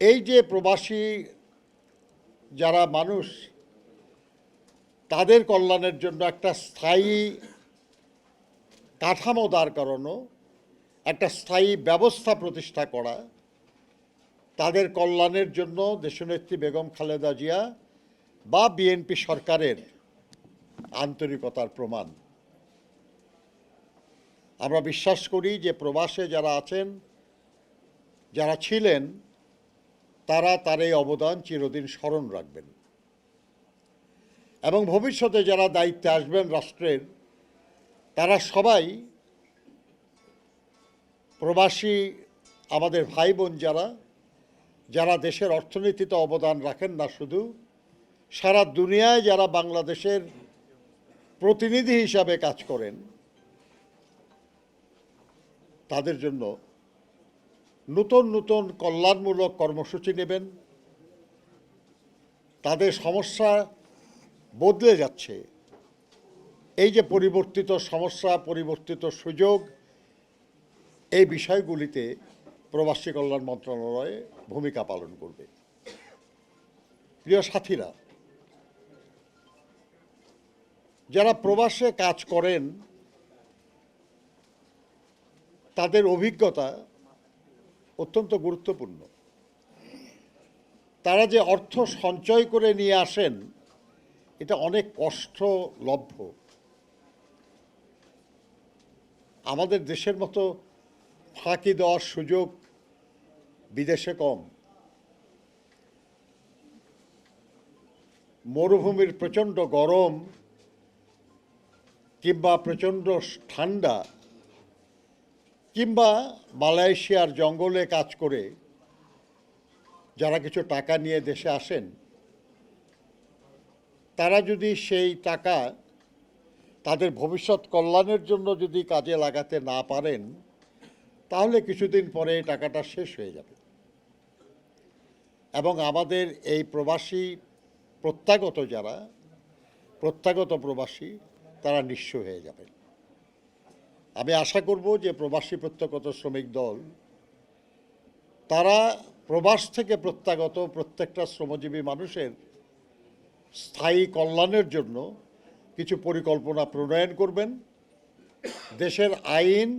এই যে প্রবাসী যারা মানুষ, তাদের কল্যাণের জন্য একটা স্থায়ী কাঠামো দাঁড় করানো, একটা স্থায়ী ব্যবস্থা প্রতিষ্ঠা করা, তাদের কল্যাণের জন্য দেশনেত্রী বেগম খালেদা জিয়া বা বিএনপি সরকারের আন্তরিকতার প্রমাণ। আমরা বিশ্বাস করি যে প্রবাসে যারা আছেন, যারা ছিলেন তারা তার এই অবদান চিরদিন স্মরণ রাখবেন। এবং ভবিষ্যতে যারা দায়িত্বে আসবেন রাষ্ট্রের, তারা সবাই প্রবাসী আমাদের ভাই বোন যারা যারা দেশের অর্থনীতিতে অবদান রাখেন না শুধু, সারা দুনিয়ায় যারা বাংলাদেশের প্রতিনিধি হিসাবে কাজ করেন, তাদের জন্য নতুন নতুন কল্যাণমূলক কর্মসূচি নেবেন। তাদের সমস্যা বদলে যাচ্ছে। এই যে পরিবর্তিত সমস্যা, পরিবর্তিত সুযোগ, এই বিষয়গুলিতে প্রবাসী কল্যাণ মন্ত্রণালয়ে ভূমিকা পালন করবে। প্রিয় সাথীরা, যারা প্রবাসে কাজ করেন, তাদের অভিজ্ঞতা অত্যন্ত গুরুত্বপূর্ণ। তারা যে অর্থ সঞ্চয় করে নিয়ে আসেন, এটা অনেক কষ্টলভ্য আমাদের দেশের মতো ফাঁকি দেওয়ার সুযোগ বিদেশে কম। মরুভূমির প্রচণ্ড গরম কিংবা প্রচণ্ড ঠান্ডা কিংবা মালয়েশিয়ার জঙ্গলে কাজ করে যারা কিছু টাকা নিয়ে দেশে আসেন, তারা যদি সেই টাকা তাদের ভবিষ্যৎ কল্যাণের জন্য যদি কাজে লাগাতে না পারেন, তাহলে কিছুদিন পরে এই টাকাটা শেষ হয়ে যাবে। এবং আমাদের এই প্রবাসী প্রত্যাগত যারা, প্রত্যাগত প্রবাসী, তারা নিঃস্ব হয়ে যাবে আমি আশা করব যে প্রবাসী প্রত্যাগত শ্রমিক দল, তারা প্রবাস থেকে প্রত্যাগত প্রত্যেকটা শ্রমজীবী মানুষের স্থায়ী কল্যাণের জন্য কিছু পরিকল্পনা প্রণয়ন করবেন। দেশের আইন,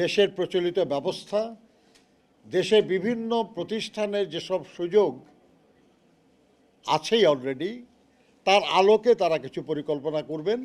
দেশের প্রচলিত ব্যবস্থা, দেশে বিভিন্ন প্রতিষ্ঠানের যেসব সুযোগ আছেই অলরেডি তার আলোকে তারা কিছু পরিকল্পনা করবেন।